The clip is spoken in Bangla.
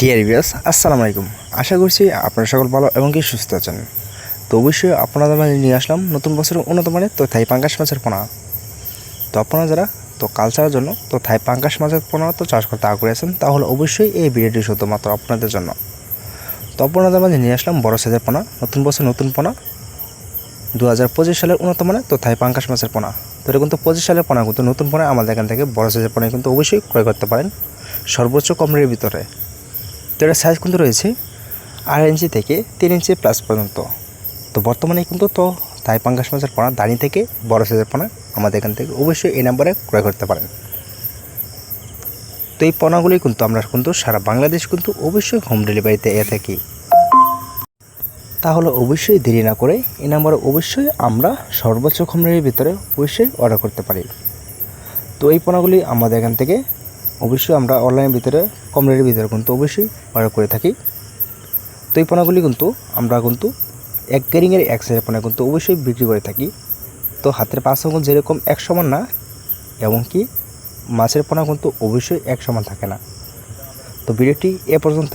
ডিয়ার ভিউয়ার্স আসসালামু আলাইকুম। আশা করছি আপনারা সকল ভালো এবং কি সুস্থ আছেন। তো অবশ্যই আপনাদের মাঝে নিয়ে আসলাম নতুন বছরের উন্নত মানের তো থাই পাঙ্গাস মাছের পোনা। তো আপনারা যারা তো কালচারের জন্য তো থাই পাঙ্গাস মাছের পোনা তো চাষ করতে আগ্রহী আছেন, তাহলে অবশ্যই এই ভিডিওটি শুধুমাত্র আপনাদের জন্য। তো আপনাদের মাঝে নিয়ে আসলাম বড় সাইজের পোনা, নতুন বছর নতুন পোনা। দু হাজার পঁচিশ সালের উন্নত মানের তো থাই পাঙ্গাস মাছের পোনা। তো এটা কিন্তু পঁচিশ সালের পোনা, কিন্তু নতুন পোনা আমাদের এখান থেকে বড় সাইজের পোনা কিন্তু অবশ্যই ক্রয় করতে পারেন। সর্বোচ্চ কম ভিতরে। এটার সাইজ কিন্তু রয়েছে আড়াই ইঞ্চি থেকে তিন ইঞ্চি প্লাস পর্যন্ত। তো বর্তমানে কিন্তু তো তাই পাঙ্গাস মাছের পোনা দাঁড়িয়ে থেকে বড় সাইজের পোনা আমাদের এখান থেকে অবশ্যই এই নাম্বারে ক্রয় করতে পারেন। তো এই পোনাগুলি কিন্তু আমরা কিন্তু সারা বাংলাদেশ কিন্তু অবশ্যই হোম ডেলিভারিতে এ থাকি। তাহলে অবশ্যই দেরি না করে এই নাম্বারে অবশ্যই আমরা সর্বোচ্চ হোম ডেলিভারির ভিতরে অবশ্যই অর্ডার করতে পারি। তো এই পোনাগুলি আমাদের এখান থেকে অবশ্যই আমরা অনলাইনের ভিতরে, কম রেটের ভিতরে কিন্তু অবশ্যই অর্ডার করে থাকি। তো এই পোনাগুলি কিন্তু আমরা কিন্তু এক গ্যারিংয়ের এক সাইজের পোনা কিন্তু অবশ্যই বিক্রি করে থাকি। তো হাতের পাঁচ যেরকম এক সমান না এমনকি মাছের পোনা কিন্তু অবশ্যই এক সমান থাকে না। তো ভিডিওটি এ পর্যন্ত